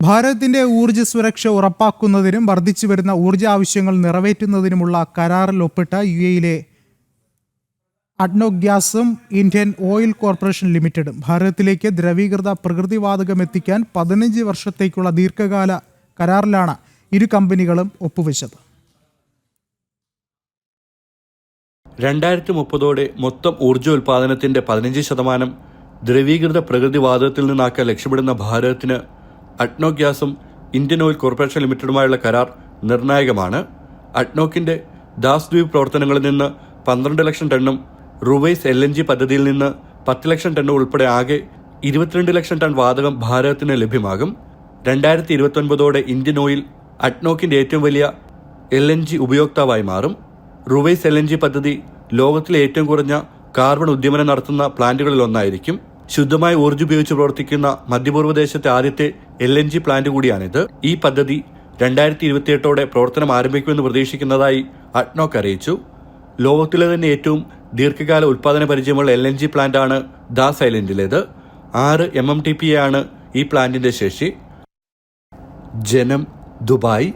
ഭാരതത്തിന്റെ ഊർജ സുരക്ഷ ഉറപ്പാക്കുന്നതിനും വർദ്ധിച്ചു വരുന്ന ഊർജ ആവശ്യങ്ങൾ നിറവേറ്റുന്നതിനുമുള്ള കരാറിൽ ഒപ്പിട്ട യു എയിലെ അഡ്നോഗ്യാസും ഇന്ത്യൻ ഓയിൽ കോർപ്പറേഷൻ ലിമിറ്റഡും ഭാരതത്തിലേക്ക് ദ്രവീകൃത പ്രകൃതിവാതകം എത്തിക്കാൻ പതിനഞ്ച് വർഷത്തേക്കുള്ള ദീർഘകാല കരാറിലാണ് ഇരു കമ്പനികളും ഒപ്പുവെച്ചത്. രണ്ടായിരത്തി മുപ്പതോടെ മൊത്തം ഊർജോൽപാദനത്തിന്റെ പതിനഞ്ച് ശതമാനം ദ്രവീകൃത പ്രകൃതിവാതകത്തിൽ നിന്നാക്കാൻ ലക്ഷ്യമിടുന്ന ഭാരതത്തിന് അഡ്നോക് ഇന്ത്യൻ ഓയിൽ കോർപ്പറേഷൻ ലിമിറ്റഡുമായുള്ള കരാർ നിർണായകമാണ്. അഡ്നോക്കിന്റെ ദാസ് ദ്വീപ് പ്രവർത്തനങ്ങളിൽ നിന്ന് പന്ത്രണ്ട് ലക്ഷം ടണ്ണും റുവൈസ് എൽ എൻ ജി പദ്ധതിയിൽ നിന്ന് പത്ത് ലക്ഷം ടണ്ണും ഉൾപ്പെടെ ആകെ ഇരുപത്തിരണ്ട് ലക്ഷം ടൺ വാതകം ഭാരതത്തിന് ലഭ്യമാകും. രണ്ടായിരത്തി ഇരുപത്തൊൻപതോടെ ഇന്ത്യൻ ഓയിൽ അഡ്നോക്കിന്റെ ഏറ്റവും വലിയ എൽ എൻ ജി ഉപയോക്താവായി മാറും. റുവൈസ് എൽ എൻ ജി പദ്ധതി ലോകത്തിലെ ഏറ്റവും കുറഞ്ഞ കാർബൺ ഉദ്യമനം നടത്തുന്ന പ്ലാന്റുകളിൽ ഒന്നായിരിക്കും ശുദ്ധമായ ഊർജം ഉപയോഗിച്ച് പ്രവർത്തിക്കുന്ന മധ്യപൂർവദേശത്തെ ആദ്യത്തെ എൽ എൻ ജി പ്ലാന്റ് കൂടിയാണിത്. ഈ പദ്ധതി രണ്ടായിരത്തി ഇരുപത്തിയെട്ടോടെ പ്രവർത്തനം ആരംഭിക്കുമെന്ന് പ്രതീക്ഷിക്കുന്നതായി അഡ്നോക്ക് അറിയിച്ചു. ലോകത്തിലെ തന്നെ ഏറ്റവും ദീർഘകാല ഉൽപാദന പരിചയമുള്ള എൽ എൻ ജി പ്ലാന്റാണ് ദാസ് ഐലൻഡിലേത്. ആറ് എം എം ടി പി ആണ് ഈ പ്ലാന്റിന്റെ ശേഷി. ജനം ദുബായ്.